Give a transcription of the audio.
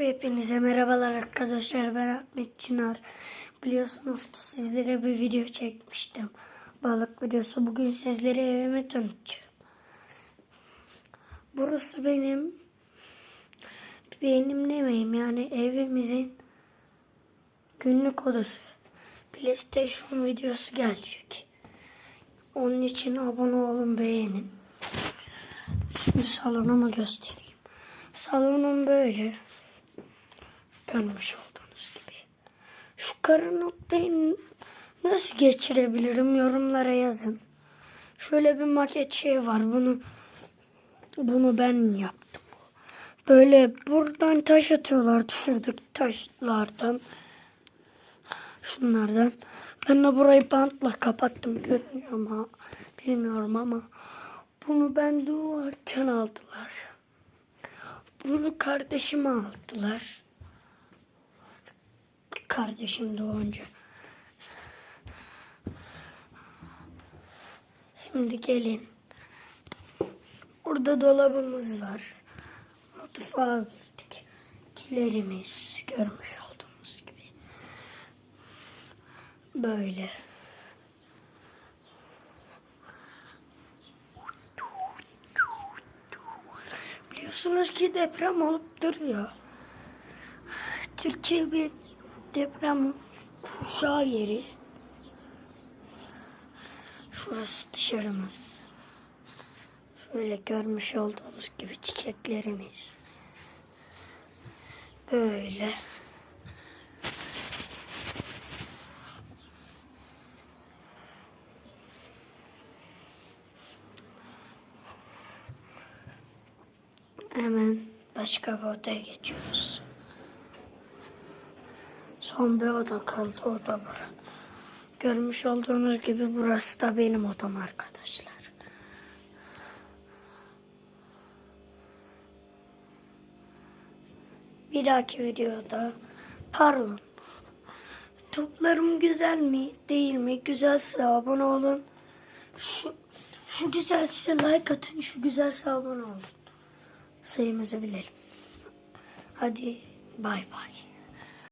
Hepinize merhabalar arkadaşlar. Ben Ahmet Çınar. Biliyorsunuz ki sizlere bir video çekmiştim. Balık videosu. Bugün sizlere evimi tanıtacağım. Burası benim benim demeyeyim yani evimizin günlük odası. PlayStation videosu gelecek. Onun için abone olun beğenin. Şimdi salonumu göstereyim. Salonum böyle. Görmüş olduğunuz gibi. Şu kara noktayı nasıl geçirebilirim yorumlara yazın. Şöyle bir maket şey var. Bunu bunu ben yaptım. Böyle buradan taş atıyorlar. Şuradaki taşlardan. Şunlardan. Ben de burayı bantla kapattım. Görünüyor mu? Bilmiyorum ama. Bunu ben doğarken aldılar. Bunu kardeşime aldılar. Kardeşim doğunca. Şimdi gelin. Burada dolabımız var. Mutfağa girdik. Kilerimiz görmüş olduğunuz gibi. Böyle. Biliyorsunuz ki deprem olup duruyor. Türkiye bir deprem kuşağı yeri. Şurası dışarımız. Şöyle görmüş olduğunuz gibi çiçeklerimiz. Böyle. Hemen başka bir odaya geçiyoruz. Son bir oda kaldı. O da bura. Görmüş olduğunuz gibi burası da benim odam arkadaşlar. Bir dahaki videoda pardon. Toplarım güzel mi değil mi? Güzelse abone olun. Şu, şu güzelse like atın. Şu güzelse abone olun. Sayımızı bilelim. Hadi bay bay.